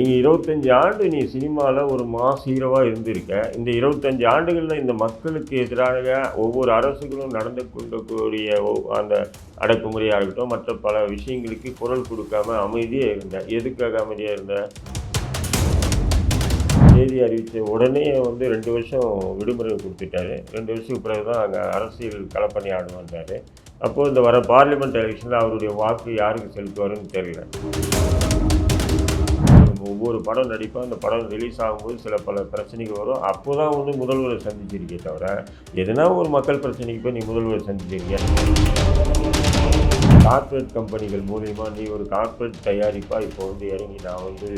நீ இருபத்தஞ்சி ஆண்டு நீ சினிமாவில் ஒரு மாஸ் ஹீரோவாக இருந்திருக்க. இந்த இருபத்தஞ்சி ஆண்டுகளில் இந்த மக்களுக்கு எதிராக ஒவ்வொரு அரசுகளும் நடந்து கொண்டக்கூடிய அந்த அடக்குமுறையாக இருக்கட்டும் மற்ற பல விஷயங்களுக்கு குரல் கொடுக்காம அமைதியாக இருந்த. எதுக்காக அமைதியாக இருந்த? தேதி அறிவித்த உடனே வந்து ரெண்டு வருஷம் விடுமுறை கொடுத்துட்டாரு. ரெண்டு வருஷத்துக்கு பிறகு தான் அங்கே அரசியல் களப்பணி ஆடுவான்றாரு அப்போது இந்த வர பார்லிமெண்ட் எலெக்ஷனில் அவருடைய வாக்கு யாருக்கு செலுத்துவாருன்னு தெரியல. ஒவ்வொரு படம் நடிப்போம் அந்த படம் ரிலீஸ் ஆகும்போது சில பல பிரச்சனைகள் வரும். அப்போ தான் வந்து முதல்வரை சந்திச்சிருக்கே தவிர எதுனா ஒரு மக்கள் பிரச்சனைக்கு போய் நீ முதல்வரை சந்திச்சிருக்கிய? கார்ப்பரேட் கம்பெனிகள் மூலிமா நீ ஒரு கார்ப்பரேட் தயாரிப்பாக இப்போ வந்து இறங்கி நான் வந்து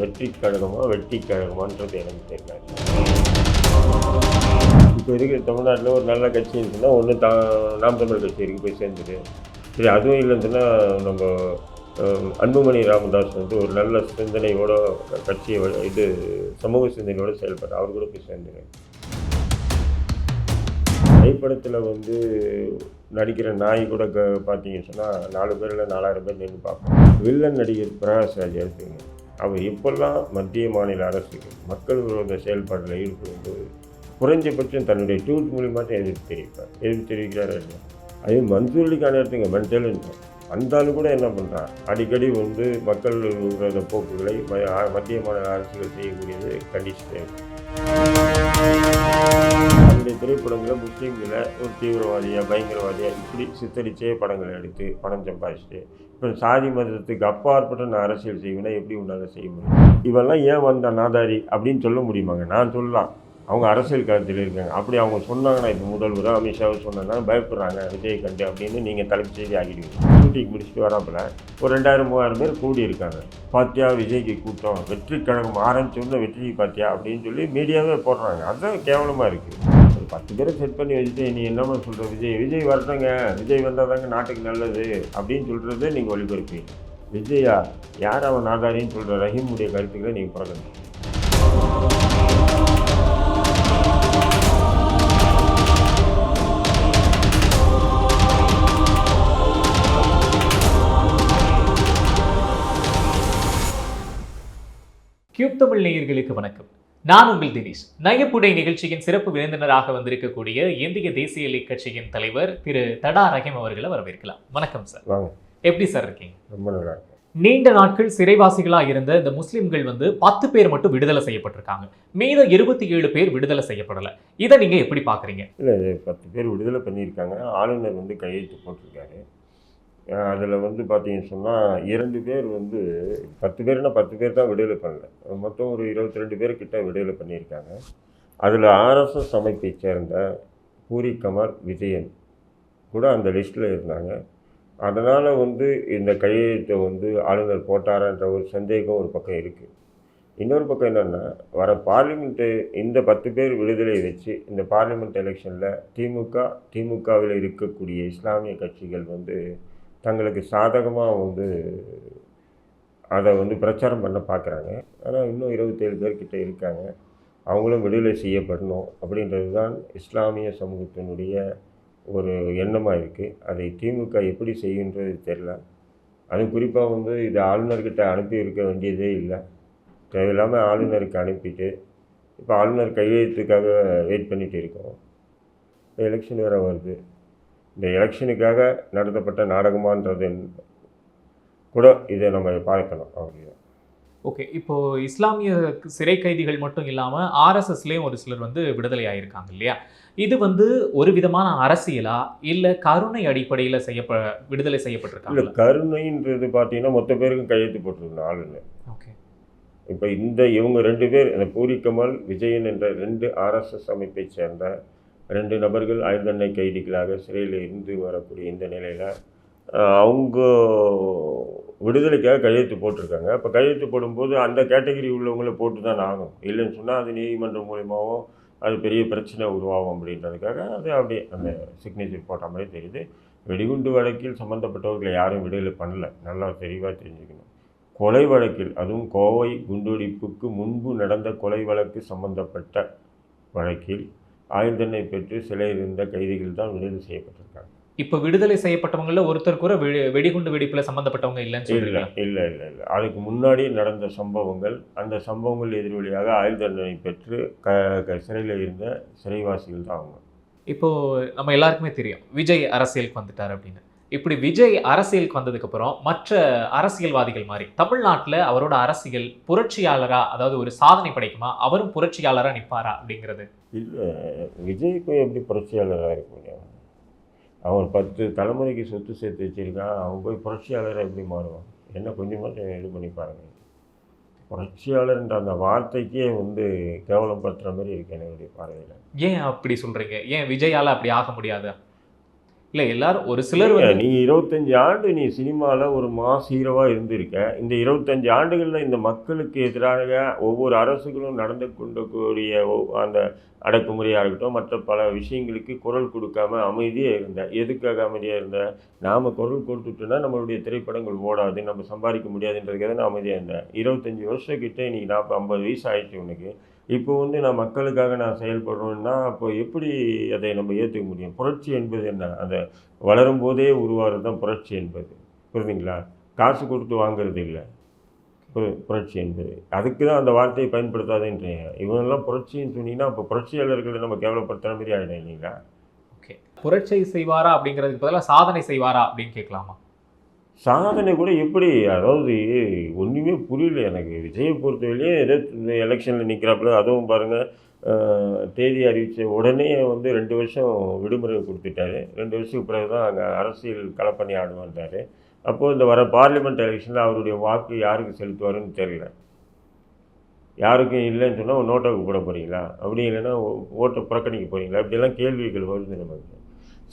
வெற்றி கழகமா வெற்றி கழகமான்றது எனக்கு தெரியல இப்போ இருக்கிற தமிழ்நாட்டில் ஒரு நல்ல கட்சி இருந்துச்சுன்னா ஒன்று தா நாம் தமிழ் கட்சி இருக்கு போய் சேர்ந்துட்டு சரி அதுவும் இல்லைன்னு நம்ம அன்புமணி ராமதாஸ் வந்து ஒரு நல்ல சிந்தனையோட கட்சியை இது சமூக சிந்தனையோட செயல்படுற அவர் கூட போய் சேர்ந்துரு திரைப்படத்தில் வந்து நடிக்கிற நாய் கூட க பார்த்தீங்கன்னு சொன்னால் நாலு பேரில் நாலாயிரம் பேர் நின்று பார்ப்போம். வில்லன் நடிகர் பிரகாஷ் ராஜ் எடுத்துங்க அவர் இப்போல்லாம் மத்திய மாநில அரசுக்கு மக்கள் விரோத செயல்பாட்டில் ஈடுபடும்போது குறைஞ்சபட்சம் தன்னுடைய ட்வீட் மூலியமாக எதிர்ப்பு தெரிவிப்பார். எதிர்ப்பு தெரிவிக்கிறார் அதே மன்சூர் அலிகான் எடுத்துங்க மென்டல் வந்தாலும் கூட என்ன பண்ணுறான் அடிக்கடி வந்து மக்கள் போக்குகளை ம- மத்திய மாநில அரசுகள் செய்யக்கூடியது கண்டிஷன் அந்த திரைப்படங்களில் முஸ்லீம்களை ஒரு தீவிரவாதியாக பயங்கரவாதியாக இப்படி சித்தரிச்சே படங்களை எடுத்து பணம் சம்பாதிச்சுட்டு இப்போ சாதி மதத்துக்கு அப்பாற்பட்ட நான் அரசியல் செய்வேன்னா எப்படி உன்னால் செய்ய முடியும்? இவெல்லாம் ஏன் வந்த நாதாரி அப்படின்னு சொல்ல முடியுமாங்க? நான் சொல்லலாம். அவங்க அரசியல் களத்தில் இருக்காங்க. அப்படி அவங்க சொன்னாங்கன்னா இப்போ முதல்வர் அமித்ஷாவை சொன்னாங்கன்னா பயப்படுறாங்க விஜய் கண்டு அப்படின்னு நீங்கள் தலைப்பு செய்தி ஆகிடுவீங்க ஷூட்டிங் முடிச்சுட்டு வராப்புல ஒரு ரெண்டாயிரம் மூவாயிரம் பேர் கூடி இருக்காங்க பாத்தியா விஜய்க்கு கூட்டம் வெற்றி கழகம் ஆரம்பிச்சோன்னு வெற்றி பாத்தியா அப்படின்னு சொல்லி மீடியாவே போடுறாங்க. அதுதான் கேவலமாக இருக்குது ஒரு பத்து பேரை செட் பண்ணி வச்சுட்டு நீ என்னமா சொல்கிற விஜய் விஜய் வரட்டங்க. விஜய் வந்தால் தாங்க நாட்டுக்கு நல்லது அப்படின்னு சொல்கிறது நீங்கள் ஒளிபரப்பீங்க விஜயா யார் அவன் நாதாரின்னு சொல்கிற ரஹீமுடைய கருத்துக்களை நீங்கள் புறக்கணிங்க கியூப் தமிழ் நேயர்களுக்கு வணக்கம். நான் உங்கள் தினேஷ். நயப்புடை நிகழ்ச்சியின் சிறப்பு விருந்தினராக வந்திருக்கக்கூடிய இந்திய தேசிய லீக் கட்சியின் தலைவர் திரு தடா ரஹீம் அவர்களை வரவேற்கலாம். வணக்கம் சார். எப்படி சார் இருக்கீங்க? ரொம்ப நல்லா நீண்ட நாட்கள் சிறைவாசிகளா இருந்த இந்த முஸ்லிம்கள் வந்து பத்து பேர் மட்டும் விடுதலை செய்யப்பட்டிருக்காங்க. மீதம் இருபத்தி ஏழு பேர் விடுதலை செய்யப்படல. இதை நீங்க எப்படி பாக்குறீங்க இல்லை பத்து பேர் விடுதலை பண்ணியிருக்காங்க. ஆளுநர் வந்து கையெழுத்து போட்டிருக்காரு. அதில் வந்து பார்த்தீங்கன்னு சொன்னால் இரண்டு பேர் வந்து பத்து பேர்னா பத்து பேர் தான் விடுதலை பண்ணல. மொத்தம் ஒரு இருபத்தி ரெண்டு பேர் கிட்ட விடுதலை பண்ணியிருக்காங்க. அதில் ஆர்எஸ்எஸ் அமைப்பை சேர்ந்த பூரி கமர் விஜயன் கூட அந்த லிஸ்ட்டில் இருந்தாங்க. அதனால் வந்து இந்த கையெழுத்தை வந்து ஆளுநர் போட்டாரன்ற ஒரு சந்தேகம் ஒரு பக்கம் இருக்குது இன்னொரு பக்கம் என்னென்னா வர பார்லிமெண்ட்டு இந்த பத்து பேர் விடுதலை வச்சு இந்த பார்லிமெண்ட் எலெக்ஷனில் திமுக திமுகவில் இருக்கக்கூடிய இஸ்லாமிய கட்சிகள் வந்து தங்களுக்கு சாதகமாக வந்து அதை வந்து பிரச்சாரம் பண்ண பார்க்குறாங்க ஆனால் இன்னும் இருபத்தேழு பேர்கிட்ட இருக்காங்க. அவங்களும் விடுதலை செய்யப்படணும் அப்படின்றது தான் இஸ்லாமிய சமூகத்தினுடைய ஒரு எண்ணமாக இருக்குது அதை திமுக எப்படி செய்யுன்றது தெரில அது குறிப்பாக வந்து இது ஆளுநர்கிட்ட அனுப்பி இருக்க வேண்டியதே இல்லை. தேவையில்லாமல் ஆளுநருக்கு அனுப்பிட்டு இப்போ ஆளுநர் கையெழுத்துக்காக வெயிட் பண்ணிகிட்டு இருக்கோம். எலெக்ஷன் வேறு வருது. இந்த எலெக்ஷனுக்காக நடத்தப்பட்ட நாடகமான்றது கூட இதை நம்ம பார்க்கணும் அவ்வளோ ஓகே இப்போ இஸ்லாமிய சிறை கைதிகள் மட்டும் இல்லாம ஆர்எஸ்எஸ்லயும் ஒரு சிலர் வந்து விடுதலை ஆயிருக்காங்க இல்லையா? இது வந்து ஒரு விதமான அரசியலா? இல்ல கருணை அடிப்படையில செய்யப்ப விடுதலை இல்லை செய்யப்பட்டிருக்காங்க கருணைன்றது பார்த்தீங்கன்னா மொத்த பேருக்கும் கையெழுத்து போட்டிருக்கணும் ஆளுநர் ஓகே இப்போ இந்த இவங்க ரெண்டு பேர் இந்த பூரி கமல் விஜயன் என்ற ரெண்டு ஆர்எஸ்எஸ் அமைப்பை சேர்ந்த ரெண்டு நபர்கள் ஆயுள் கைதிகளாக சிறையில் இருந்து வரக்கூடிய இந்த நிலையில் அவங்க விடுதலைக்காக கையெழுத்து போட்டிருக்காங்க. அப்போ கையெழுத்து போடும்போது அந்த கேட்டகரி உள்ளவங்களை போட்டு தான் ஆகும் இல்லைன்னு சொன்னால் அது நீதிமன்றம் மூலியமாகவும் அது பெரிய பிரச்சனை உருவாகும் அப்படின்றதுக்காக அது அப்படியே அந்த சிக்னேச்சர் போட்ட மாதிரி தெரியுது. வெடிகுண்டு வழக்கில் சம்மந்தப்பட்டவர்களை யாரும் விடுதலை பண்ணல. நல்லா தெளிவாக தெரிஞ்சுக்கணும். கொலை வழக்கில் அதுவும் கோவை குண்டுவெடிப்புக்கு முன்பு நடந்த கொலை வழக்கு சம்பந்தப்பட்ட வழக்கில் ஆயுள் தண்டனை பெற்று சிறையில் இருந்த கைதிகள் தான் விடுதலை செய்யப்பட்டிருக்காங்க. இப்போ விடுதலை செய்யப்பட்டவங்கள ஒருத்தர் கூட வெடி- வெடிகுண்டு வெடிப்புல சம்பந்தப்பட்டவங்க இல்லைன்னு இல்லை இல்லை இல்லை இல்லை. அதுக்கு முன்னாடி நடந்த சம்பவங்கள் அந்த சம்பவங்கள் எதிர்வழியாக ஆயுள் தண்டனை பெற்று க க சிறையில் இருந்த சிறைவாசிகள் தான் அவங்க. இப்போ நம்ம எல்லாருக்குமே தெரியும். விஜய் அரசியலுக்கு வந்துட்டார் அப்படின்னு. இப்படி விஜய் அரசியலுக்கு வந்ததுக்கு அப்புறம் மற்ற அரசியல்வாதிகள் மாதிரி தமிழ்நாட்டுல அவரோட அரசியல் புரட்சியாளரா அதாவது ஒரு சாதனை படைக்குமா? அவரும் புரட்சியாளரா நிப்பாரா அப்படிங்கிறது. இல்லை விஜய்க்கும் எப்படி புரட்சியாளராக இருக்க முடியும்? அவன் பத்து தலைமுறைக்கு சொத்து சேர்த்து வச்சிருக்கான் அவன் போய் புரட்சியாளராக எப்படி மாறுவான்? என்ன கொஞ்சமாச்சும் இது பண்ணி பாருங்க. புரட்சியாளர்ன்ற அந்த வார்த்தைக்கே வந்து கேவலப்படுத்துகிற மாதிரி இருக்கு என்னுடைய பார்வையில். ஏன் அப்படி சொல்றீங்க? ஏன் விஜயால அப்படி ஆக முடியாது? இல்ல எல்லாரும் ஒரு சிலர் நீ இருபத்தஞ்சு ஆண்டு நீ சினிமாவில் ஒரு மாஸ் ஹீரோவாக இருந்திருக்க. இந்த இருபத்தஞ்சு ஆண்டுகளில் இந்த மக்களுக்கு எதிராக ஒவ்வொரு அரசுகளும் நடந்து கொண்டக்கூடிய அந்த அடக்குமுறையாக இருக்கட்டும் மற்ற பல விஷயங்களுக்கு குரல் கொடுக்காம அமைதியாக இருந்த. எதுக்காக அமைதியாக இருந்த? நாம் குரல் கொடுத்துட்டோன்னா நம்மளுடைய திரைப்படங்கள் ஓடாது நம்ம சம்பாதிக்க முடியாதுன்றதுக்காக நான் அமைதியாக இருந்தேன். இருபத்தஞ்சி வருஷம் கிட்ட இன்னைக்கு நாற்பது ஐம்பது வயசு ஆயிடுச்சு உனக்கு. இப்போ வந்து நான் மக்களுக்காக நான் செயல்படுறோன்னா அப்போ எப்படி அதை நம்ம ஏற்றுக்க முடியும்? புரட்சி என்பது என்ன? அந்த வளரும் போதே உருவாகிறது தான் புரட்சி என்பது. புரியுதுங்களா காசு கொடுத்து வாங்குறது இல்லை. புரட்சி என்பது. அதுக்கு தான் அந்த வார்த்தையை பயன்படுத்தாதுன்றேன் இவங்கெல்லாம் புரட்சின்னு சொன்னீங்கன்னா அப்போ புரட்சியாளர்களை நம்ம கேவலப்படுத்துகிற மாதிரி ஆகிடும் இல்லைங்களா? ஓகே. புரட்சி செய்வாரா அப்படிங்கிறதுக்கு பதிலாக சாதனை செய்வாரா அப்படின்னு கேட்கலாமா? சாதனை கூட எப்படி? அதாவது ஒன்றுமே புரியல எனக்கு. விஜயை பொறுத்தவரையிலே ஏதோ எலெக்ஷனில் நிற்கிறாப்புல அதுவும் பாருங்கள் தேதி அறிவித்த உடனே வந்து ரெண்டு வருஷம் விடுமுறை கொடுத்துட்டாரு. ரெண்டு வருஷத்துக்கு பிறகு தான் அங்கே அரசியல் களப்பணி ஆடுவான்ட்டார் அப்போது இந்த வர பார்லிமெண்ட் எலெக்ஷனில் அவருடைய வாக்கு யாருக்கு செலுத்துவாருன்னு தெரியல. யாருக்கும் இல்லைன்னு சொன்னால் நோட்டாவுக்கு போட போகிறீங்களா அப்படி இல்லைன்னா ஓட்டை புறக்கணிக்க போகிறீங்களா இப்படியெல்லாம் கேள்விகள் வருது நமக்கு.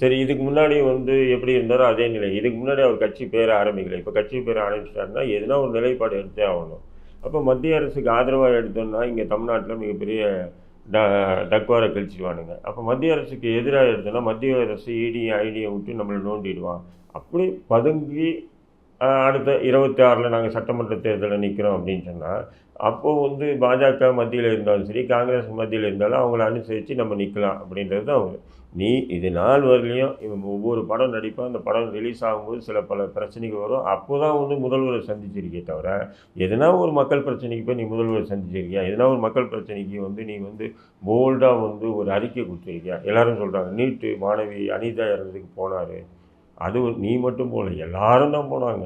சரி இதுக்கு முன்னாடி வந்து எப்படி இருந்தாரோ அதே நிலை. இதுக்கு முன்னாடி அவர் கட்சி பேர ஆரம்பிக்கல. இப்போ கட்சி பேர ஆரம்பிச்சிட்டாருன்னா எதுனா ஒரு நிலைப்பாடு எடுத்தே ஆகணும். அப்போ மத்திய அரசுக்கு ஆதரவாக எடுத்தோம்னா இங்கே தமிழ்நாட்டில் மிகப்பெரிய ட டக்வார கழிச்சிடுவானுங்க அப்போ மத்திய அரசுக்கு எதிராக எடுத்தோம்னா மத்திய அரசு இடி ஐடியை விட்டு நம்மளை நோண்டிடுவான். அப்படி பதுங்கி அடுத்த இருபத்தி ஆறில் நாங்கள் சட்டமன்ற தேர்தலில் நிற்கிறோம் அப்படின்னு சொன்னால் அப்போது வந்து பாஜக மத்தியில் இருந்தாலும் சரி காங்கிரஸ் மத்தியில் இருந்தாலும் அவங்கள அனுசரித்து நம்ம நிற்கலாம் அப்படின்றது தான் அவங்க நீ இது நாள் வரலையும் இவன் ஒவ்வொரு படம் நடிப்பான். அந்த படம் ரிலீஸ் ஆகும்போது சில பல பிரச்சனைகள் வரும். அப்போ தான் வந்து முதல்வரை சந்திச்சிருக்கே தவிர எதனா ஒரு மக்கள் பிரச்சனைக்கு போய் நீ முதல்வரை சந்திச்சிருக்கியா? எதனா ஒரு மக்கள் பிரச்சனைக்கு வந்து நீ வந்து போல்டாக வந்து ஒரு அறிக்கை கொடுத்துருக்கியா? எல்லாரும் சொல்கிறாங்க நீட்டு மாணவி அனிதா இறந்ததுக்கு போனார். அது நீ மட்டும் போகல எல்லாரும் தான் போனாங்க.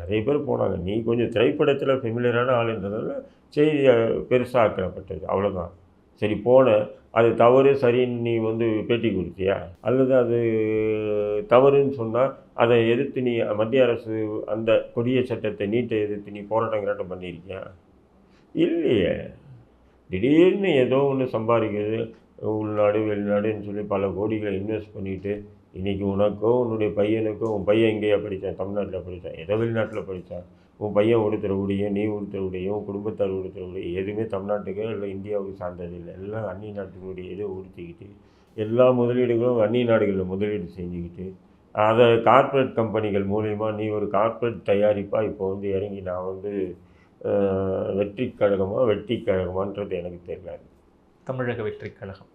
நிறைய பேர் போனாங்க. நீ கொஞ்சம் திரைப்படத்தில் ஃபெமிலியரான ஆளுன்றதால செய்தி பெருசாக்கப்பட்டது அவ்வளோதான் சரி போன அது தவறு சரின்னு நீ வந்து பேட்டி கொடுத்தியா? அல்லது அது தவறுன்னு சொன்னால் அதை எதிர்த்து நீ மத்திய அரசு அந்த கொடிய சட்டத்தை நீட்டை எதிர்த்து நீ போராட்டங்கிராட்டம் பண்ணியிருக்கியா? இல்லையே. திடீர்னு ஏதோ ஒன்று சம்பாதிக்கிறது உள்நாடு வெளிநாடுன்னு சொல்லி பல கோடிகளை இன்வெஸ்ட் பண்ணிட்டு இன்றைக்கி உனக்கோ உன்னுடைய பையனுக்கோ உன் பையன் எங்கேயா படித்தான் தமிழ்நாட்டில் படித்தான் ஏதோ வெளிநாட்டில் படித்தான் உன் பையன் உடுத்துற உடையும் நீ உடுத்துற உடையும் உன் குடும்பத்தார் உடுத்துற உடையும் எதுவுமே தமிழ்நாட்டுக்கோ இல்லை இந்தியாவுக்கு சார்ந்தது இல்லை. எல்லாம் அந்நிய நாட்டினுடைய இதை உடுத்திக்கிட்டு எல்லா முதலீடுகளும் அந்நிய நாடுகளில் முதலீடு செஞ்சுக்கிட்டு அதை கார்ப்பரேட் கம்பெனிகள் மூலிமா நீ ஒரு கார்ப்பரேட் தயாரிப்பாக இப்போ வந்து இறங்கி நான் வந்து வெற்றி கழகமா வெட்டி கழகமான்றது எனக்கு தெரியல தமிழக வெற்றி கழகம்.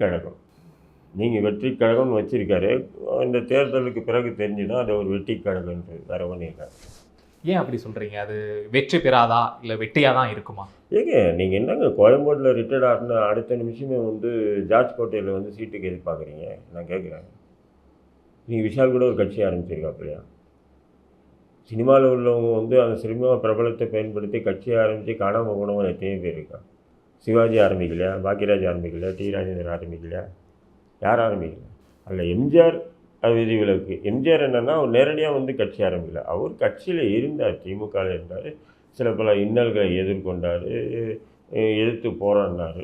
கழகம். நீங்கள் வெற்றி கழகம்னு வச்சிருக்காரு. இந்த தேர்தலுக்கு பிறகு தெரிஞ்சுன்னா அது ஒரு வெட்டி கழகன்றது வேற ஒன்றும் இல்லை. ஏன் அப்படி சொல்கிறீங்க அது வெற்றி பெறாதா? இல்லை வெட்டியாக தான் இருக்குமா? ஏங்க நீங்கள் என்னங்க கோயம்பேட்டில் ரிட்டையர்ட் ஆகின அடுத்த நிமிஷமே வந்து ஜார்ஜ் கோட்டையில் வந்து சீட்டுக்கு எதிர்பார்க்குறீங்க? நான் கேட்குறேன். நீங்கள் விஷால் கூட ஒரு கட்சி ஆரம்பிச்சிருக்காப்பிலையா? சினிமாவில் உள்ளவங்க வந்து அந்த சினிமா பிரபலத்தை பயன்படுத்தி கட்சியை ஆரம்பித்து காணாமல் போனவங்க எத்தனையோ பேர் இருக்கா? சிவாஜி ஆரம்பிக்கலையா? பாக்கியராஜ் ஆரம்பிக்கலையா? டி. ராஜேந்திரன் ஆரம்பிக்கலையா? யார் ஆரம்பிக்கல. அதில் எம்ஜிஆர் விதிவிலக்கு எம்ஜிஆர் என்னன்னா அவர் நேரடியாக வந்து கட்சி ஆரம்பிக்கல. அவர் கட்சியில் இருந்தார் திமுகவில் இருந்தார். சில பல இன்னல்களை எதிர்கொண்டார் எதிர்த்து போராடினார்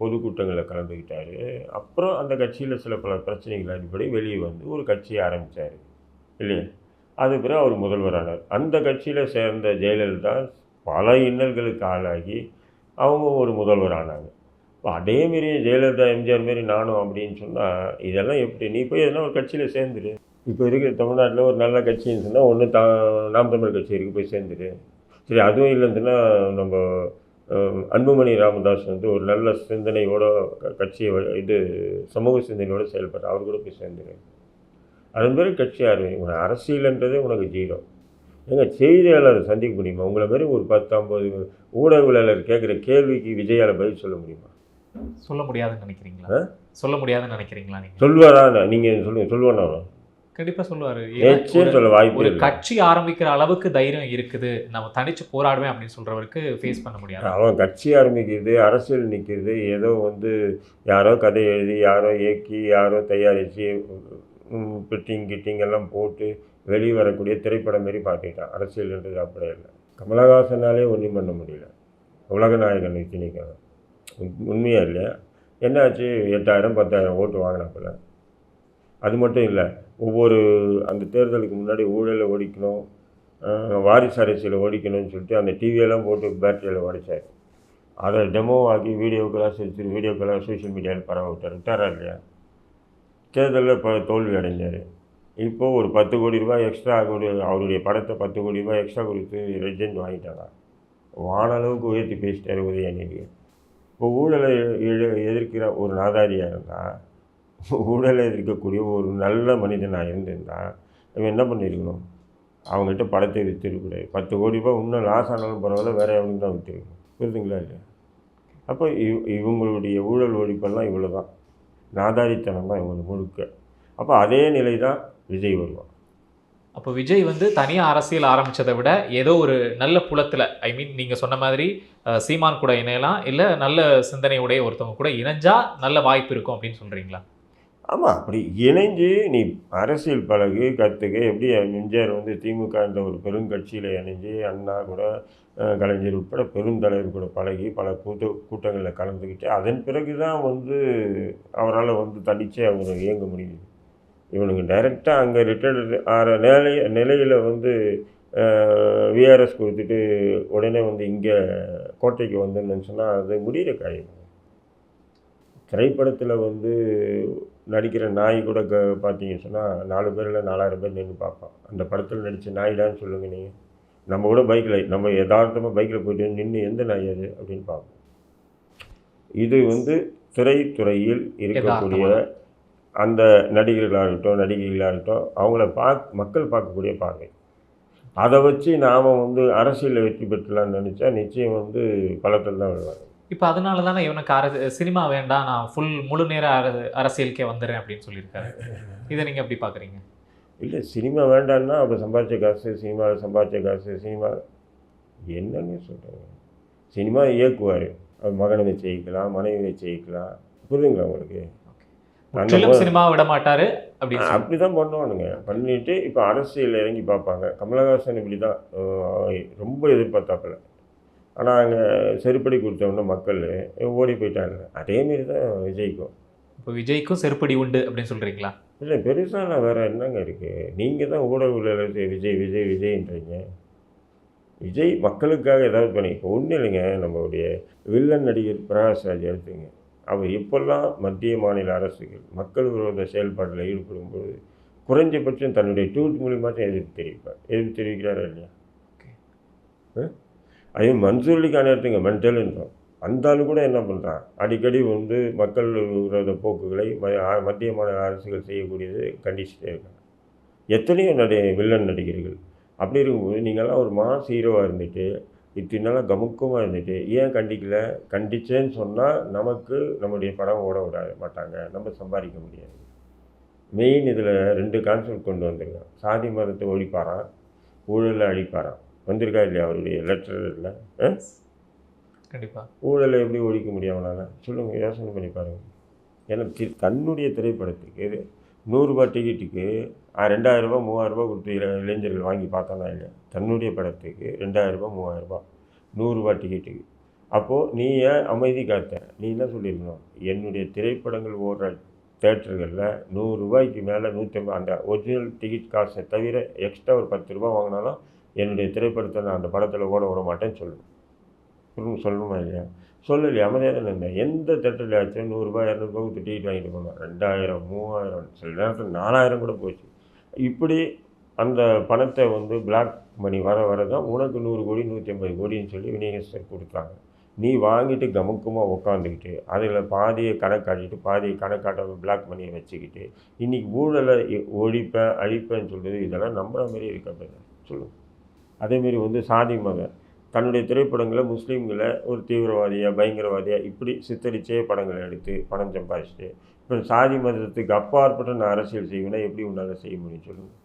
பொதுக்கூட்டங்களில் கலந்துக்கிட்டார். அப்புறம் அந்த கட்சியில் சில பல பிரச்சனைகள் அடிப்படை வெளியே வந்து ஒரு கட்சியை ஆரம்பித்தார் இல்லையா? அது பிறகு அவர் முதல்வரானார். அந்த கட்சியில் சேர்ந்த ஜெயலலிதா பல இன்னல்களுக்கு ஆளாகி அவங்க ஒரு முதல்வர் ஆனாங்க அதே மாரி ஜெயலலிதா எம்ஜிஆர் மாரி நானும் அப்படின்னு சொன்னால் இதெல்லாம் எப்படி? நீ போய் எதனா ஒரு கட்சியில் சேர்ந்துரு. இப்போ இருக்கிற தமிழ்நாட்டில் ஒரு நல்ல கட்சின்னு சொன்னால் ஒன்று தா நாம் தமிழ் கட்சி இருக்குது போய் சேர்ந்துரு. சரி அதுவும் இல்லைன்னு சொன்னால் நம்ம அன்புமணி ராமதாஸ் வந்து ஒரு நல்ல சிந்தனையோட க- கட்சியை இது சமூக சிந்தனையோட செயல்படுற அவர் கூட போய் சேர்ந்துரு. அதன் பிறகு கட்சி ஆரம்பிக்கும். அரசியல்ன்றதே உனக்கு ஜீரோ. ஏங்க செய்தியாளர் சந்திக்க முடியுமா? உங்களை மாதிரி ஒரு பத்து ஐம்பது ஊடகவியலாளர் கேட்குற கேள்விக்கு விஜயால பதில் சொல்ல முடியுமா? சொல்ல முடியாதுன்னு நினைக்கிறீங்களா? சொல்ல முடியாதுன்னு நினைக்கிறீங்களா நீங்க? சொல்வாரா நீங்கள் சொல்லுங்க சொல்லுவானா கண்டிப்பா சொல்லுவாரு. சொல்ல வாய்ப்பு ஒரு கட்சி ஆரம்பிக்கிற அளவுக்கு தைரியம் இருக்குது. நம்ம தனிச்சு போராடுவேன் அப்படின்னு சொல்றவருக்கு ஃபேஸ் பண்ண முடியாது. அவன் கட்சி ஆரம்பிக்கிறது அரசியல் நிற்கிறது ஏதோ வந்து யாரோ கதை எழுதி யாரோ இயக்கி யாரோ தயாரித்து பிட்டிங் கிட்டிங் எல்லாம் போட்டு வெளியே வரக்கூடிய திரைப்படம் மாரி பார்த்துக்கிட்டான். அரசியல்ன்றது அப்படியே இல்லை. கமலஹாசனாலே ஒன்றும் பண்ண முடியல. உலக நாயகன் இத்தனைக்கும். உண்மையாக இல்லை. என்னாச்சு? எட்டாயிரம் பத்தாயிரம் ஓட்டு வாங்கினாப்புல. அது மட்டும் இல்லை ஒவ்வொரு அந்த தேர்தலுக்கு முன்னாடி ஊழலை ஒழிக்கணும் வாரிசு அரசியல் ஒழிக்கணும்னு சொல்லிட்டு அந்த டிவியெல்லாம் போட்டு பேட்டரியில் உடைச்சார். அதை டெமோ ஆக்கி வீடியோக்கெல்லாம் செஞ்சு வீடியோக்கெல்லாம் சோஷியல் மீடியாவில் பரவ விட்டார். விட்டாரா இல்லையா? தேர்தலில் இப்போ தோல்வி அடைஞ்சார். இப்போது ஒரு பத்து கோடி ரூபாய் எக்ஸ்ட்ரா அவருடைய அவருடைய படத்தை பத்து கோடி ரூபாய் எக்ஸ்ட்ரா கொடுத்து ரெஜெண்ட் வாங்கிட்டாங்க வானளவுக்கு உயர்த்தி பேசிட்டார் உதயநிதி. இப்போ ஊழலை எதிர்க்கிற ஒரு நாதாரியாக இருந்தால் ஊழலை எதிர்க்கக்கூடிய ஒரு நல்ல மனிதனாக இருந்திருந்தால் நம்ம என்ன பண்ணியிருக்கணும் அவங்ககிட்ட படத்தை விற்றுருக்கூடாது பத்து கோடி ரூபாய் இன்னும் லாஸ் ஆனாலும் பரவாயில்ல வேறு எவனுக்கு தான் விற்றுருக்கணும் புரியுதுங்களா இல்லையா? அப்போ இவ் இவங்களுடைய ஊழல் ஒழிப்பெல்லாம் இவ்வளோ தான் நாதாரித்தனம் தான் இவங்களுக்கு முழுக்க. அப்போ அதே நிலை தான் விஜய் வருவான். அப்போ விஜய் வந்து தனியாக அரசியல் ஆரம்பித்ததை விட ஏதோ ஒரு நல்ல புலத்தில் ஐ மீன் நீங்கள் சொன்ன மாதிரி சீமான் கூட இணையலாம் இல்லை நல்ல சிந்தனையுடைய ஒருத்தவங்க கூட இணைஞ்சால் நல்ல வாய்ப்பு இருக்கும் அப்படின்னு சொல்கிறீங்களா ஆமாம் அப்படி இணைஞ்சு நீ அரசியல் பழகு கற்றுக்க எப்படி எம்ஜிஆர் வந்து திமுக என்ற ஒரு பெருங்கட்சியில் இணைஞ்சு அண்ணா கூட கலைஞர் உட்பட பெருந்தலைவர் கூட பழகி பல கூட்ட கூட்டங்களில் கலந்துக்கிட்டு அதன் பிறகு தான் வந்து அவரால் வந்து தனிச்சே அவர் இயங்க முடியுது. இவனுக்கு டைரெக்டாக அங்கே ரிட்டையர்டு ஆகிற நிலை நிலையில் வந்து விஆர்எஸ் கொடுத்துட்டு உடனே வந்து இங்கே கோட்டைக்கு வந்துன்னு சொன்னால் அது முடிகிற காரியம். திரைப்படத்தில் வந்து நடிக்கிற நாய் கூட க பார்த்தீங்கன்னு சொன்னால் நாலு பேரில் நாலாயிரம் பேர் நின்று பார்ப்பான் அந்த படத்தில் நடித்த நாயிடான்னு சொல்லுங்க நீங்கள் நம்ம கூட பைக்கில் நம்ம யதார்த்தமாக பைக்கில் போயிட்டு நின்று எந்த நாய் அது அப்படின்னு பார்ப்போம் இது வந்து திரைத்துறையில் இருக்கக்கூடிய அந்த நடிகர்களாக இருக்கட்டும் நடிகைகளாக இருக்கட்டும் அவங்கள பாக் மக்கள் பார்க்கக்கூடிய பார்வை. அதை வச்சு நாம் வந்து அரசியலில் வெற்றி பெற்றலாம்னு நினச்சா நிச்சயம் வந்து பலத்தில் தான் விழுவாங்க இப்போ அதனால தானே இவனுக்கு அர சினிமா வேண்டாம் நான் ஃபுல் முழு நேர அர- அரசியலுக்கே வந்துடுறேன் அப்படின்னு சொல்லியிருக்காரு. இதை நீங்க எப்படி பாக்குறீங்க? இல்லை சினிமா வேண்டான்னா அப்போ சம்பாதிச்ச காசு சினிமாவில் சம்பாதிச்ச காசு சினிமா என்னங்க சொல்கிறீங்க சினிமா இயக்குவார். மகனை வச்சு மனைவி வச்சு புரியுதுங்களா உங்களுக்கு? முற்றிலும் சினிமா விட மாட்டாரு சொல்லி- அப்படி தான் பண்ணுவானுங்க. பண்ணிட்டு இப்போ அரசியல் இறங்கி பார்ப்பாங்க. கமலஹாசன் இப்படி தான் ரொம்ப எதிர்பார்த்தாப்புல. ஆனால் அங்கே செருப்படி கொடுத்தவொடனே மக்கள் ஓடி போயிட்டாங்க. அதேமாரி தான் விஜய்க்கும். இப்போ விஜய்க்கும் செருப்படி உண்டு அப்படின்னு சொல்றீங்களா? இல்லை பெருசாக வேறு என்னங்க இருக்குது நீங்கள் தான் ஊடகவியலாளர் விஜய் விஜய் விஜய்ன்றீங்க. விஜய் மக்களுக்காக ஏதாவது பண்ணி இப்போ ஒன்றும் இல்லைங்க. நம்மளுடைய வில்லன் நடிகர் பிரகாஷ்ராஜ் எடுத்துங்க. அவர் எப்பெல்லாம் மத்திய மாநில அரசுகள் மக்கள் விரோத செயல்பாட்டில் ஈடுபடும்போது குறைஞ்சபட்சம் தன்னுடைய ட்வீட் மூலியமாச்சும் எதிர்ப்பு தெரிவிப்பார். எதிர்ப்பு தெரிவிக்கிறாரா இல்லையா? அதே மன்சூர் அலிகான் எடுத்துங்க மென்டல்ன்றோம் அந்த ஆளு கூட என்ன பண்ணுறான் அடிக்கடி வந்து மக்கள் விரோத போக்குகளை மத்திய மாநில அரசுகள் செய்யக்கூடியது கண்டிச்சுட்டே இருக்காங்க. எத்தனையோ நடி வில்லன் நடிகர்கள். அப்படி இருக்கும்போது நீங்கள்லாம் ஒரு மாஸ் ஹீரோவாக இருந்துட்டு இத்தனை நாளாக கமுக்கமாக இருந்துட்டு ஏன் கண்டிக்கல? கண்டிச்சேன்னு சொன்னால் நமக்கு நம்முடைய படம் ஓட விட மாட்டாங்க. நம்ம சம்பாதிக்க முடியாது. மெயின் இதில் ரெண்டு கான்செப்ட் கொண்டு வந்திருக்கான் சாதி மதத்தை ஒழிப்பாராம் ஊழலை அழிப்பாராம் வந்திருக்கா இல்லையா அவருடைய லெட்டரில் கண்டிப்பா. ஊழலை எப்படி ஒழிக்க முடியும் அவனால்? சொல்லுங்கள் யோசனை பண்ணி பாருங்கள் ஏன்னா தன்னுடைய திரைப்படத்துக்கு நூறுரூபா டிக்கெட்டுக்கு ரெண்டாயிரரூபா மூவாயிரரூபா கொடுத்து இள- இளைஞர்கள் வாங்கி பார்த்தோன்னா இல்லையா தன்னுடைய படத்துக்கு ரெண்டாயிரரூபா மூவாயிரரூபா நூறுரூபா டிக்கெட்டுக்கு அப்போது நீ ஏன் அமைதி காத்த? நீ என்ன சொல்லியிருக்கணும்? என்னுடைய திரைப்படங்கள் ஓடுற தேட்டர்களில் நூறுரூபாய்க்கு மேலே நூற்றம்பது அந்த ஒரிஜினல் டிக்கெட் காசை தவிர எக்ஸ்ட்ரா ஒரு பத்து ரூபா வாங்கினாலும் என்னுடைய திரைப்படத்தை நான் அந்த படத்தில் ஓட விட மாட்டேன்னு சொல்லணும். சொல்லணுமா இல்லையா? சொல்லலையே? அமைதியாக இருந்தேன் எந்த தேட்டரில் ஆச்சும் நூறுரூபா இரநூறுபா கொடுத்து டிக்கெட் வாங்கிட்டு போனோம். ரெண்டாயிரம் மூவாயிரம் சில நேரத்தில் நாலாயிரம் கூட போச்சு. இப்படி அந்த பணத்தை வந்து பிளாக் மணி வர வர தான் உனக்கு நூறு கோடி நூற்றி ஐம்பது கோடின்னு சொல்லி விநியோகஸ்தர் கொடுத்தாங்க நீ வாங்கிட்டு கமுக்கமாக உட்காந்துக்கிட்டு அதில் பாதியை கணக்காட்டிட்டு பாதியை கணக்காட்ட பிளாக் மணியை வச்சுக்கிட்டு இன்றைக்கி ஊழலை ஒழிப்பேன் அழிப்பேன்னு சொல்கிறது இதெல்லாம் நம்புற மாதிரி இருக்கா சொல்லுங்கள் அதேமாரி வந்து சாதி மகன் தன்னுடைய திரைப்படங்களை முஸ்லீம்களை ஒரு தீவிரவாதியாக பயங்கரவாதியாக இப்படி சித்தரிச்சே படங்களை எடுத்து பணம் சம்பாதிச்சுட்டு இப்போ சாதி மதத்துக்கு அப்பாற்பட்ட நான் அரசியல் செய்வேன்னா எப்படி உன்னால் செய்ய முடியும் சொல்லுங்கள்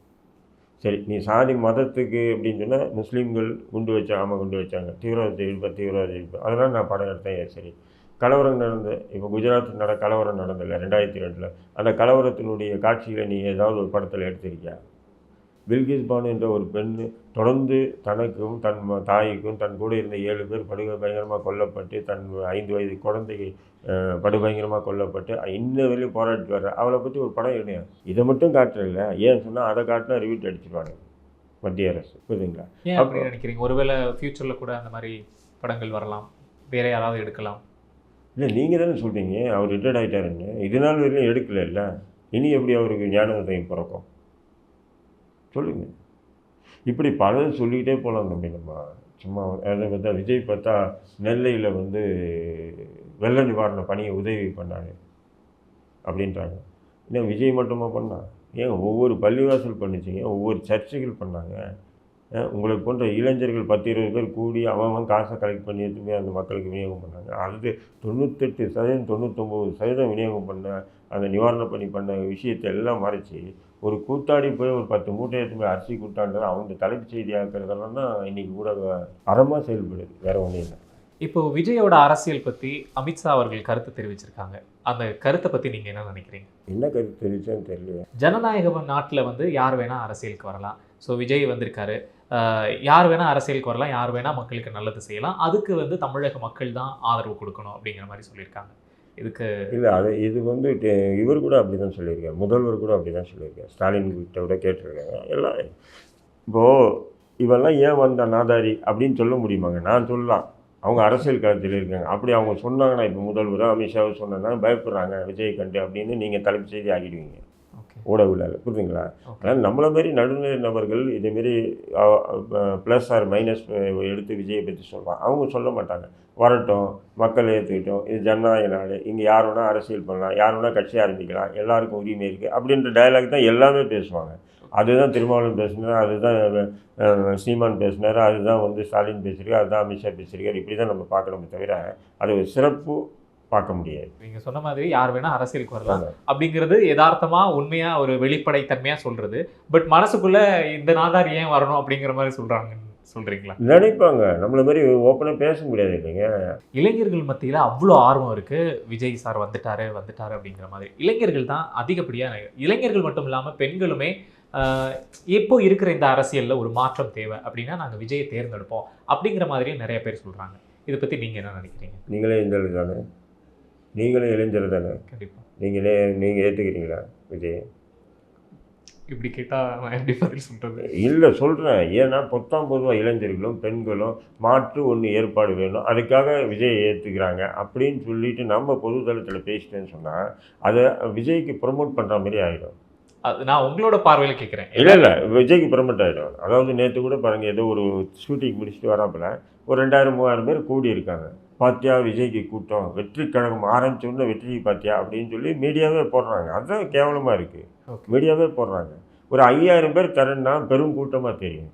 சரி நீ சாதி மதத்துக்கு அப்படின்னு சொன்னால் முஸ்லீம்கள் குண்டு வச்சா ஆமாம் குண்டு வச்சாங்க. தீவிரவாதத்தை இழுப்ப தீவிரவாதத்தை இழுப்ப அதெல்லாம் நான் படம் எடுத்தேன் ஏன் சரி. கலவரம் நடந்த இப்போ குஜராத் நட கலவரம் நடந்ததில்ல ரெண்டாயிரத்தி ரெண்டில் அந்த கலவரத்தினுடைய காட்சிகளை நீ ஏதாவது ஒரு படத்தில் எடுத்திருக்கியா? பில்கிஸ் பானு என்ற ஒரு பெண் தொடர்ந்து தனக்கும் தன் தாய்க்கும் தன் கூட இருந்த ஏழு பேர் படுக பயங்கரமாக கொல்லப்பட்டு தன் ஐந்து வயது குழந்தை அஹ், படுபயங்கரமாக கொல்லப்பட்டு இன்ன வரையும் போராடிட்டு வர்ற அவளை பற்றி ஒரு படம் எடுங்க இதை மட்டும் காட்டுறதில்ல ஏன் சொன்னால் அதை காட்டினா ரிவியூட் அடிச்சிருவாங்க மத்திய அரசு. புரியுதுங்களா? அப்படி நினைக்கிறீங்க? ஒருவேளை ஃபியூச்சரில் கூட அந்த மாதிரி படங்கள் வரலாம். வேற யாராவது எடுக்கலாம். இல்லை நீங்கள் தானே சொல்றீங்க. அவர் ரிட்டையர்ட் ஆகிட்டாருன்னு இது நாள் வரையிலும் எடுக்கல இல்லை? இனி எப்படி அவருக்கு ஞான உதயம் பிறக்கும்? சொல்லுங்க. இப்படி பலரும் சொல்லிக்கிட்டே போகலாம் தம்பி நம்ம சும்மா அதை பார்த்தா விஜய் பார்த்தா நெல்லையில் வந்து வெள்ள நிவாரண பணியை உதவி பண்ணாங்க அப்படின்றாங்க. இன்னும் விஜய் மட்டுமா பண்ணால் ஏன் ஒவ்வொரு பள்ளிவாசல் பண்ணிச்சிங்க ஒவ்வொரு சர்ச்சைகள் பண்ணாங்க? உங்களை போன்ற இளைஞர்கள் பத்து இருபது பேர் கூடி அவன் அவன் காசை கலெக்ட் பண்ணி எடுத்துமே அந்த மக்களுக்கு விநியோகம் பண்ணாங்க. அது தொண்ணூத்தெட்டு சதவீதம் தொண்ணூத்தொம்பது சதவீதம் விநியோகம் பண்ண அந்த நிவாரண பணி பண்ண விஷயத்தை எல்லாம் மறைச்சி ஒரு கூத்தாடி போய் ஒரு பத்து மூட்டை எடுத்து போய் அரிசி கூட்டாண்டது அவங்க தலைப்பு செய்தியாக்குறதெல்லாம் தான் இன்னைக்கு கூட அறமாக செயல்படுது வேற ஒன்றும் இல்லை. இப்போ விஜயோட அரசியல் பத்தி அமித்ஷா அவர்கள் கருத்து தெரிவிச்சிருக்காங்க. அந்த கருத்தை பத்தி நீங்க என்ன நினைக்கிறீங்க? என்ன கருத்து தெரிவிச்சான்னு தெரியல ஜனநாயக நாட்டுல வந்து யார் வேணா அரசியலுக்கு வரலாம். ஸோ விஜய் வந்திருக்காரு. யார் வேணா அரசியலுக்கு வரலாம் யார் வேணா மக்களுக்கு நல்லது செய்யலாம். அதுக்கு வந்து தமிழக மக்கள் தான் ஆதரவு கொடுக்கணும் அப்படிங்கிற மாதிரி சொல்லியிருக்காங்க. இதுக்கு இல்லை அது இது வந்து இவர் கூட அப்படி தான் சொல்லியிருக்காரு. முதல்வர் கூட அப்படி தான் சொல்லியிருக்காரு. ஸ்டாலின் கிட்ட கூட கேட்டிருக்காங்க. எல்லாம் இப்போது இவெல்லாம் ஏன் வந்த நாதாரி அப்படின்னு சொல்ல முடியுமாங்க? நான் சொல்லலாம். அவங்க அரசியல் களத்தில் இருக்காங்க. அப்படி அவங்க சொன்னாங்கன்னா இப்போ முதல்வர் அமித்ஷாவை சொன்னாங்கன்னா பயப்படுறாங்க. விஜய் கண்டு அப்படின்னு நீங்கள் தலைப்பு செய்தி ஆகிடுவீங்க ஊடகவில் புரியுதுங்களா? ஆனால் நம்மளை மாதிரி நடுநிலை நபர்கள் இதேமாரி ப்ளஸ் ஆர் மைனஸ் எடுத்து விஜயை பற்றி சொல்கிறான் அவங்க சொல்ல மாட்டாங்க. வரட்டும் மக்கள் ஏற்றுக்கிட்டோம் இது ஜனநாயக நாடு. இங்கே யார் வேணால் அரசியல் பண்ணலாம். யார் வேணால் கட்சி ஆரம்பிக்கலாம். எல்லாருக்கும் உரிமை இருக்குது அப்படின்ற டயலாக் தான் எல்லாமே பேசுவாங்க. அதுதான் திருமாவளவன் பேசினார் அதுதான் சீமான் பேசினார் அதுதான் வந்து ஸ்டாலின் பேசியிருக்காரு அதுதான் அமித்ஷா பேசியிருக்காரு. இப்படி தான் நம்ம பார்க்கணுமே தவிர அது ஒரு சிறப்பு பார்க்க முடியாது. நீங்க சொன்ன மாதிரி யார் வேணா அரசியலுக்கு வரலாம். அப்படிங்கிறது யதார்த்தமா உண்மையா ஒரு வெளிப்படைத்தன்மையா சொல்றது. பட் மனசுக்குள்ள இந்த நாதார் ஏன் வரணும் அப்படிங்கிற மாதிரி சொல்றாங்க சொல்றீங்களா? நினைப்பாங்க. நம்மள மாதிரி ஓப்பனாக பேச முடியாது இல்லைங்க. இளைஞர்கள் மத்தியில அவ்வளோ ஆர்வம் இருக்கு. விஜய் சார் வந்துட்டாரு வந்துட்டாரு அப்படிங்கிற மாதிரி. இளைஞர்கள் தான் அதிகப்படியா இளைஞர்கள் மட்டும் இல்லாம பெண்களுமே இப்போ இருக்கிற இந்த அரசியல்ல ஒரு மாற்றம் தேவை அப்படின்னா நாங்க விஜயை தேர்ந்தெடுப்போம் அப்படிங்கிற மாதிரியும் நிறைய பேர் சொல்றாங்க. இதை பத்தி நீங்க என்ன நினைக்கிறீங்க? நீங்களே தானே. நீங்களே இளைஞர் தானே நீங்களே நீங்கள் ஏற்றுக்கிறீங்களா விஜய்? இப்படி கேட்டா நான் எப்படி பதில் சொல்றது? இல்லை சொல்கிறேன் ஏன்னா பொத்தாம் பொதுவாக இளைஞர்களும் பெண்களும் மாற்று ஒன்று ஏற்பாடு வேணும். அதுக்காக விஜய் ஏற்றுக்கிறாங்க அப்படின்னு சொல்லிட்டு நம்ம பொது தளத்தில் பேசிட்டேன்னு சொன்னால் அதை விஜய்க்கு ப்ரொமோட் பண்ணுற மாதிரி ஆகிடும் அது நான் உங்களோட பார்வையில கேட்கிறேன் இல்லை இல்லை. விஜய்க்கு ப்ரொமோட் ஆகிடும் அதாவது நேற்று கூட பாருங்கள் ஏதோ ஒரு ஷூட்டிங் முடிச்சுட்டு வராப்புல ஒரு ரெண்டாயிரம் மூவாயிரம் பேர் கூடி இருக்காங்க பாத்தியா விஜய்க்கு கூட்டம். வெற்றி கழகம் ஆரம்பிச்ச உடனே வெற்றி பாத்தியா அப்படின்னு சொல்லி மீடியாவே போடுறாங்க. அதுதான் கேவலமாக இருக்குது. மீடியாவே போடுறாங்க. ஒரு ஐயாயிரம் பேர் தரேன்னா பெரும் கூட்டமாக தெரியும்.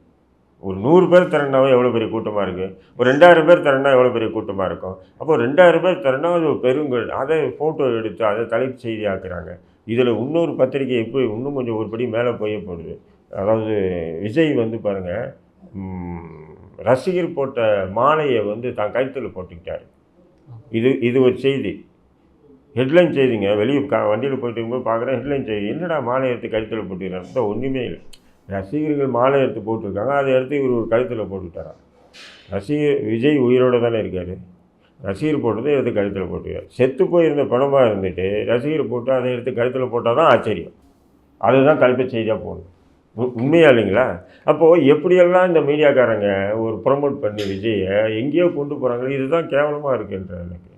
ஒரு நூறு பேர் தரேன்னாவே எவ்வளோ பெரிய கூட்டமாக இருக்குது ஒரு ரெண்டாயிரம் பேர் தரேன்னா எவ்வளோ பெரிய கூட்டமாக இருக்கும்? அப்போ ரெண்டாயிரம் பேர் தரேன்னா அது ஒரு பெருங்கல். அதை ஃபோட்டோ எடுத்து அதை தலைப்பு செய்தி ஆக்குறாங்க. இதில் இன்னொரு பத்திரிக்கை எப்படி இன்னும் கொஞ்சம் ஒரு படி மேலே போய் போடுது. அதாவது விஜய் வந்து பாருங்கள் ரசிகர் போட்ட மாலையை வந்து தான் கழுத்தில் போட்டுக்கிட்டாரு. இது இது ஒரு செய்தி. ஹெட்லைன் செய்திங்க. வெளியே கா வண்டியில் போயிட்டு இருக்கும்போது பார்க்குறேன் ஹெட்லைன் செய்தி. என்னடா மாலை எடுத்து கழுத்தில் போட்டுக்கிறான் ஒன்றுமே இல்லை. ரசிகர்கள் மாலை எடுத்து போட்டிருக்காங்க. அதை எடுத்து இவர் ஒரு கழுத்தில் போட்டுக்கிட்டாரா? ரசிகர் விஜய் உயிரோடு தானே இருக்கார். ரசிகர் போட்டதை எடுத்து கழுத்தில் போட்டுக்கார் செத்து போயிருந்த பணமாக இருந்துட்டு ரசிகர் போட்டு அதை எடுத்து கழுத்தில் போட்டால் தான் ஆச்சரியம். அதுதான் கல்ப செய்தியாக போகணும் உண்மையா இல்லைங்களா அப்போது எப்படியெல்லாம் இந்த மீடியாக்காரங்க ஒரு ப்ரொமோட் பண்ணி விஜயை எங்கேயோ கொண்டு போகிறாங்களோ இதுதான் கேவலமாக இருக்குன்ற எனக்கு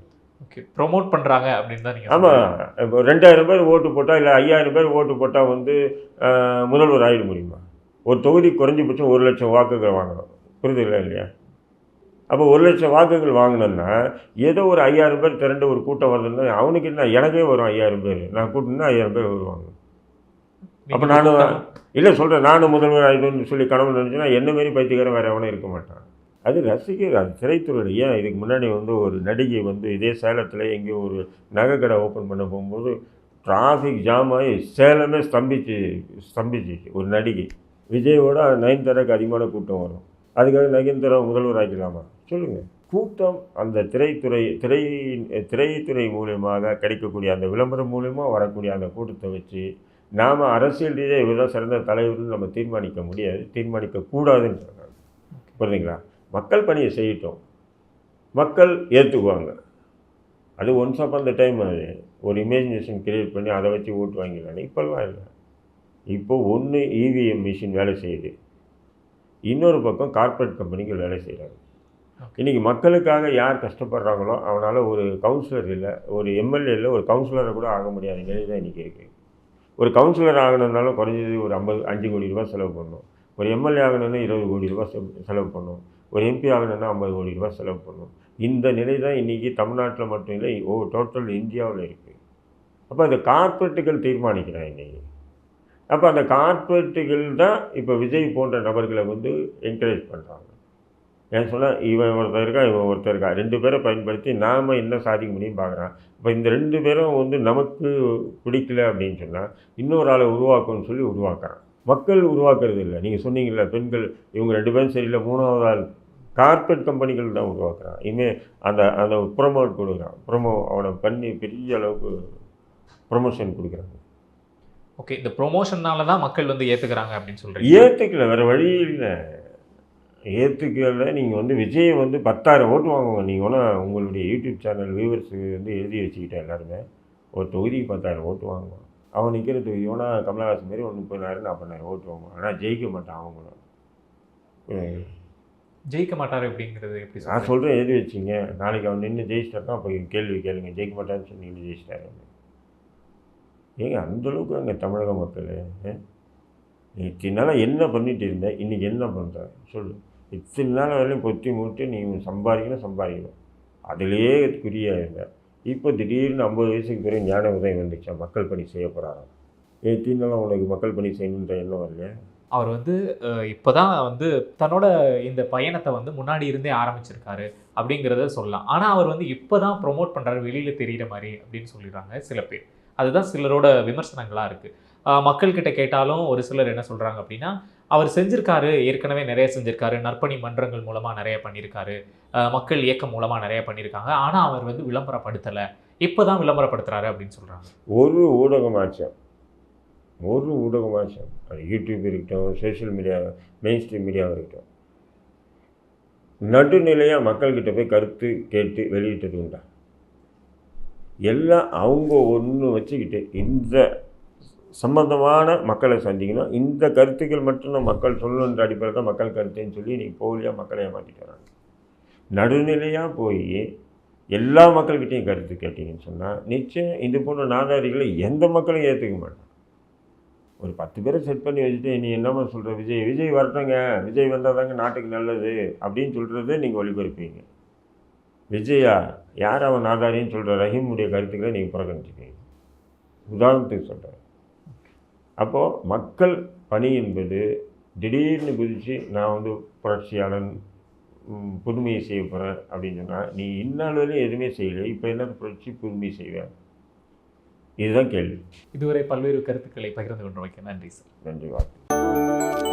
ஓகே ப்ரோமோட் பண்றாங்க அப்படின்னு தான் ஆமாம் இப்போ ரெண்டாயிரம் பேர் ஓட்டு போட்டால் இல்லை ஐயாயிரம் பேர் ஓட்டு போட்டால் வந்து முதல்வர் ஆகிட முடியுமா? ஒரு தொகுதி குறைஞ்சபட்சம் ஒரு லட்சம் வாக்குகள் வாங்கணும். புரியுதுங்களா இல்லையா? அப்போ ஒரு லட்சம் வாக்குகள் வாங்கினேன்னா ஏதோ ஒரு ஐயாயிரம் பேர் திரண்டு ஒரு கூட்டம் வருதுன்னா அவனுக்கு என்ன எனக்கே வரும் ஐயாயிரம் பேர். நான் கூட்டினா ஐயாயிரம் பேர் வருவாங்க. அப்போ நானும் இல்லை சொல்கிறேன் நானும் முதல்வர் ஆகிடும்னு சொல்லி கனவு நினச்சுன்னா என்ன மாரி பைத்தியக்காரன் வேறு எவனும் இருக்க மாட்டான். அது ரசிகர் அது திரைத்துறையில் ஏன் இதுக்கு முன்னாடி வந்து ஒரு நடிகை வந்து இதே சேலத்தில் எங்கேயோ ஒரு நகை கடை ஓப்பன் பண்ண போகும்போது டிராஃபிக் ஜாம் ஆகி சேலமே ஸ்தம்பிச்சு ஸ்தம்பிச்சிச்சு ஒரு நடிகை. விஜயோட நயன்தாராக்கு அதிகமான கூட்டம் வரும். அதுக்காக நயன்தாரா முதல்வர் ஆக்கிடலாமா? சொல்லுங்கள் கூட்டம் அந்த திரைத்துறை திரை திரைத்துறை மூலியமாக கிடைக்கக்கூடிய அந்த விளம்பரம் மூலியமாக வரக்கூடிய அந்த கூட்டத்தை வச்சு நாம் அரசியல் ரீதியாக இவர் தான் சிறந்த தலைவர்னு நம்ம தீர்மானிக்க முடியாது தீர்மானிக்க கூடாதுன்னு சொல்கிறாங்க புரியுதுங்களா மக்கள் பணியை செய்யட்டும். மக்கள் ஏற்றுக்குவாங்க அது ஒன்ஸ் அப் அந்த டைம் அது. ஒரு இமேஜினேஷன் கிரியேட் பண்ணி அதை வச்சு ஓட்டு வாங்கிடலாம் இப்போல்லாம் இல்லை. இப்போ ஒன்று இவிஎம் மிஷின் வேலை செய்யுது. இன்னொரு பக்கம் கார்ப்பரேட் கம்பெனிகள் வேலை செய்கிறாங்க இன்றைக்கி மக்களுக்காக யார் கஷ்டப்படுறாங்களோ அவனால் ஒரு கவுன்சிலர் இல்லை ஒரு எம்எல்ஏ இல்லை ஒரு கவுன்சிலரை கூட ஆக முடியாத. நிலை தான் இன்றைக்கி இருக்குது ஒரு கவுன்சிலர் ஆகணுன்னாலும் குறைஞ்சது ஒரு ஐம்பது அஞ்சு கோடி ரூபா செலவு பண்ணணும். ஒரு எம்எல்ஏ ஆகணும்னா இருபது கோடி ரூபா செ- செலவு பண்ணணும். ஒரு எம்பி ஆகணும்னா ஐம்பது கோடி ரூபா செலவு பண்ணணும். இந்த நிலை தான் இன்றைக்கி தமிழ்நாட்டில் மட்டும் இல்லை ஓ டோட்டல் இந்தியாவில் இருக்குது அப்போ அந்த கார்ப்பரேட்டுகள் தீர்மானிக்கிறான் இன்றைக்கி அப்போ அந்த கார்ப்பரேட்டுகள் தான் இப்போ விஜய் போன்ற நபர்களை வந்து என்கரேஜ் பண்ணுறாங்க ஏன் சொன்னால் இவன் ஒருத்தர் இருக்கா இவன் ஒருத்தர் இருக்கா. ரெண்டு பேரை பயன்படுத்தி நாம் என்ன சாதிக்க முடியும் பார்க்குறான். இப்போ இந்த ரெண்டு பேரும் வந்து நமக்கு பிடிக்கல அப்படின்னு சொன்னால் இன்னொரு ஆளை உருவாக்கும்னு சொல்லி உருவாக்குறான். மக்கள் உருவாக்குறது இல்லை. நீங்கள் சொன்னீங்கல்ல பெண்கள் இவங்க ரெண்டு பேரும் சரியில்லை மூணாவது ஆள் கார்ப்பரேட் கம்பெனிகள் தான் உருவாக்குறான். இனிமே அந்த அந்த ப்ரொமோட் கொடுக்குறான். ப்ரொமோ அவனை பண்ணி பெரிய அளவுக்கு ப்ரொமோஷன் கொடுக்குறாங்க ஓகே இந்த ப்ரொமோஷன்னால தான் மக்கள் வந்து ஏத்துக்கிறாங்க அப்படின்னு சொல்றீங்க. ஏற்றுக்கல வேறு வழி இல்லை. ஏற்றுக்கல நீங்கள் வந்து விஜயை வந்து பத்தாயிரம் ஓட்டு வாங்குவாங்க நீங்கள் வேணால் உங்களுடைய யூடியூப் சேனல் வியூவர்ஸுக்கு வந்து எழுதி வச்சுக்கிட்டேன் எல்லாருமே ஒரு தொகுதிக்கு பத்தாயிரம் ஓட்டு வாங்குவான். அவன் நிற்கிற தொகுதி வேணால் கமலஹாசன் மாரி ஒரு முப்பதாயிரம் நாற்பதாயிரம் ஓட்டு வாங்குவான். ஆனால் ஜெயிக்க மாட்டான் அவங்களும். ஜெயிக்க மாட்டாரு அப்படிங்கிறது எப்படி நான் சொல்கிறேன் எழுதி வச்சிங்க. நாளைக்கு அவன் நின்று ஜெயிச்சிட்டாருன்னா அப்போ கேள்வி கேளுங்க. ஜெயிக்க மாட்டான்னு சொன்னீங்க ஜெயிச்சிட்டாரு. ஏங்க அந்தளவுக்கு அங்கே தமிழக மக்கள் நீ இத்தனை நாளாக என்ன பண்ணிட்டு இருந்த? இன்றைக்கி என்ன பண்ணுற சொல்லு. இத்தனை நாள் வரையிலும் பொத்தி மூட்டு நீ சம்பாதிக்கணும் சம்பாதிக்கணும். அதிலேயே குறியாக இருந்தேன் இப்போ திடீர்னு ஐம்பது வயசுக்கு பிறகு ஞான உதயம் வந்துச்சா மக்கள் பணி செய்ய போகிறாங்க இத்தனை உனக்கு மக்கள் பணி செய்யணுன்ற எண்ணம் வரலையா? அவர் வந்து இப்போ தான் வந்து தன்னோட இந்த பயணத்தை வந்து முன்னாடி இருந்தே ஆரம்பிச்சிருக்காரு அப்படிங்கிறத சொல்லலாம். ஆனால் அவர் வந்து இப்போ தான் ப்ரோமோட் பண்ணுறாரு வெளியில் தெரியிற மாதிரி அப்படின்னு சொல்லிடுறாங்க சில பேர். அதுதான் சிலரோட விமர்சனங்களாக இருக்குது மக்கள்கிட்ட கேட்டாலும் ஒரு சிலர் என்ன சொல்கிறாங்க அப்படின்னா அவர் செஞ்சிருக்காரு ஏற்கனவே நிறைய செஞ்சிருக்காரு. நற்பணி மன்றங்கள் மூலமாக நிறைய பண்ணியிருக்காரு. மக்கள் இயக்கம் மூலமாக நிறைய பண்ணியிருக்காங்க. ஆனால் அவர் வந்து விளம்பரப்படுத்தலை. இப்போ தான் விளம்பரப்படுத்துறாரு அப்படின்னு சொல்கிறாங்க ஒரு ஊடகமாச்சம். ஒரு ஊடகமாச்சம். அது யூடியூப் இருக்கட்டும் சோஷியல் மீடியா மெயின் ஸ்ட்ரீம் மீடியாவாக இருக்கட்டும். நடுநிலையாக மக்கள்கிட்ட போய் கருத்து கேட்டு வெளியிட்டது உண்டா? எல்லாம் அவங்க ஒன்று வச்சுக்கிட்டு இந்த சம்பந்தமான மக்களை சந்திக்கணும். இந்த கருத்துக்கள் மட்டும் மக்கள் சொல்லணுன்ற அடிப்படையில் தான் மக்கள் கருத்துன்னு சொல்லி நீங்கள் போலியாக மக்களை ஏமாற்றிட்டு வராங்க நடுநிலையாக போய் எல்லா மக்கள்கிட்டையும் கருத்து கேட்டிங்கன்னு சொன்னால் நிச்சயம் இது போன்ற நாதாரிகளை எந்த மக்களும் ஏற்றுக்க மாட்டாங்க ஒரு பத்து பேரை செட் பண்ணி வச்சுட்டு நீ என்னம்மா சொல்கிற விஜய் விஜய் வரட்டுங்க. விஜய் வந்தால் தாங்க நாட்டுக்கு நல்லது அப்படின்னு சொல்கிறத நீங்கள் ஒளிபரப்பீங்க விஜயா யார் அவன் நாதாரின்னு சொல்கிற ரஹீமுடைய கருத்துக்களை நீங்கள் புறக்கணிச்சுப்பீங்க உதாரணத்துக்கு சொல்கிறேன் அப்போது மக்கள் பணி என்பது திடீர்னு குதித்து நான் வந்து புரட்சியாளன் புதுமையை செய்ய போகிறேன் அப்படின்னு சொன்னால் நீ இந்நாள் வரையும் எதுவுமே செய்யலை. இப்போ என்ன புரட்சி புதுமை செய்வேன் இதுதான் கேள்வி. இதுவரை பல்வேறு கருத்துக்களை பகிர்ந்து கொண்டமைக்கு நன்றி சார். நன்றி வாழ்த்து.